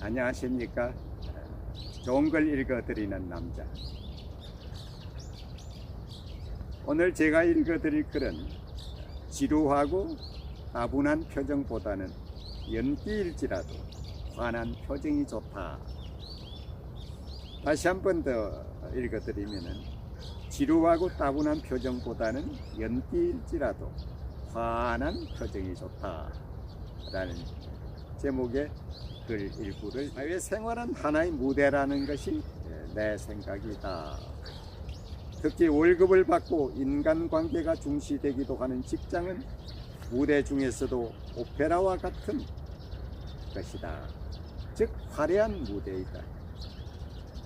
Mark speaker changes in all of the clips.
Speaker 1: 안녕하십니까. 좋은 걸 읽어드리는 남자. 오늘 제가 읽어드릴 글은 지루하고 따분한 표정보다는 연기일지라도 환한 표정이 좋다. 다시 한 번 더 읽어드리면은 지루하고 따분한 표정보다는 연기일지라도 환한 표정이 좋다. 라는 제목의 글 일부를 사회생활은 하나의 무대라는 것이 내 생각이다. 특히 월급을 받고 인간관계가 중시되기도 하는 직장은 무대 중에서도 오페라와 같은 것이다. 즉 화려한 무대이다.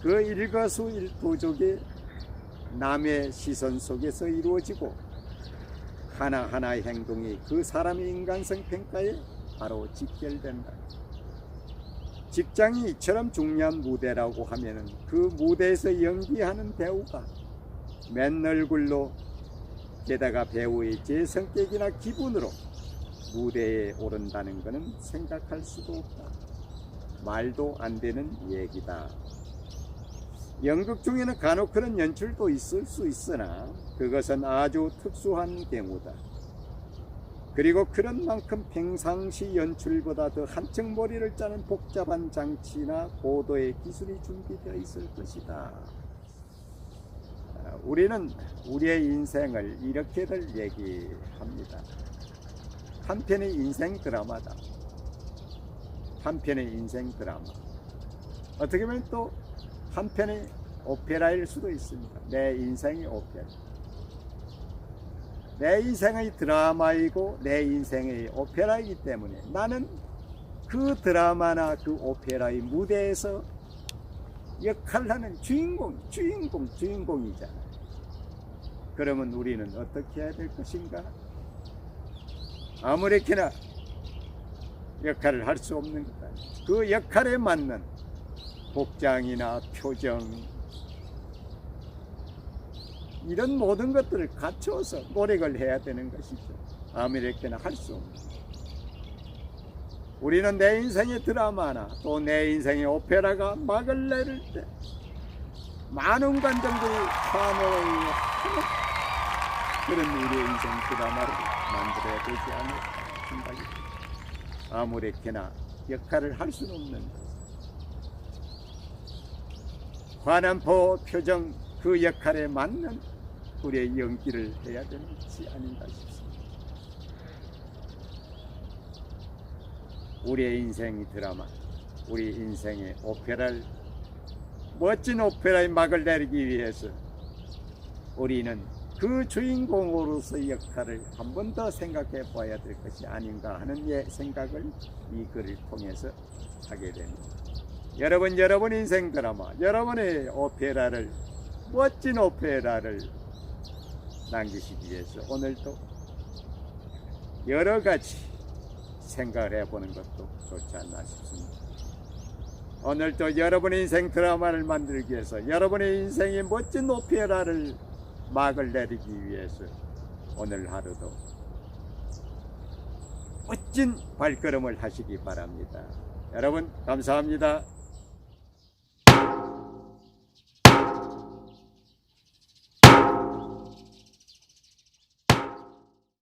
Speaker 1: 그 일거수일투족이 남의 시선 속에서 이루어지고 하나하나의 행동이 그 사람의 인간성 평가에 바로 직결된다. 직장이 이처럼 중요한 무대라고 하면은 그 무대에서 연기하는 배우가 맨 얼굴로 게다가 배우의 제 성격이나 기분으로 무대에 오른다는 것은 생각할 수도 없다. 말도 안 되는 얘기다. 연극 중에는 간혹 그런 연출도 있을 수 있으나 그것은 아주 특수한 경우다. 그리고 그런 만큼 평상시 연출보다 더 한층 머리를 짜는 복잡한 장치나 고도의 기술이 준비되어 있을 것이다. 아, 우리는 우리의 인생을 이렇게들 얘기합니다. 한 편의 인생 드라마다. 한 편의 인생 드라마. 어떻게 보면 또 한 편의 오페라일 수도 있습니다. 내 인생이 오페라. 내 인생의 드라마이고 내 인생의 오페라이기 때문에 나는 그 드라마나 그 오페라의 무대에서 역할을 하는 주인공, 주인공, 주인공이잖아요. 그러면 우리는 어떻게 해야 될 것인가? 아무렇게나 역할을 할 수 없는 거다. 그 역할에 맞는 복장이나 표정, 이런 모든 것들을 갖춰서 노력을 해야 되는 것이죠. 아무렇게나 할 수 없는. 우리는 내 인생의 드라마나 또 내 인생의 오페라가 막을 내릴 때 많은 관정들이 하는 그런 우리의 인생 드라마를 만들어야 되지 않을까 생각이 듭니다. 아무렇게나 역할을 할 수는 없는 것. 환한포 표정 그 역할에 맞는 우리의 연기를 해야 되는 것이 아닌가 싶습니다. 우리의 인생 드라마, 우리 인생의 오페라를 멋진 오페라의 막을 내리기 위해서 우리는 그 주인공으로서의 역할을 한 번 더 생각해 봐야 될 것이 아닌가 하는 예 생각을 이 글을 통해서 하게 됩니다. 여러분, 여러분 인생 드라마, 여러분의 오페라를 멋진 오페라를 남기시기 위해서 오늘도 여러 가지 생각을 해보는 것도 좋지 않나 싶습니다. 오늘도 여러분의 인생 드라마를 만들기 위해서 여러분의 인생의 멋진 오페라를 막을 내리기 위해서 오늘 하루도 멋진 발걸음을 하시기 바랍니다. 여러분 감사합니다.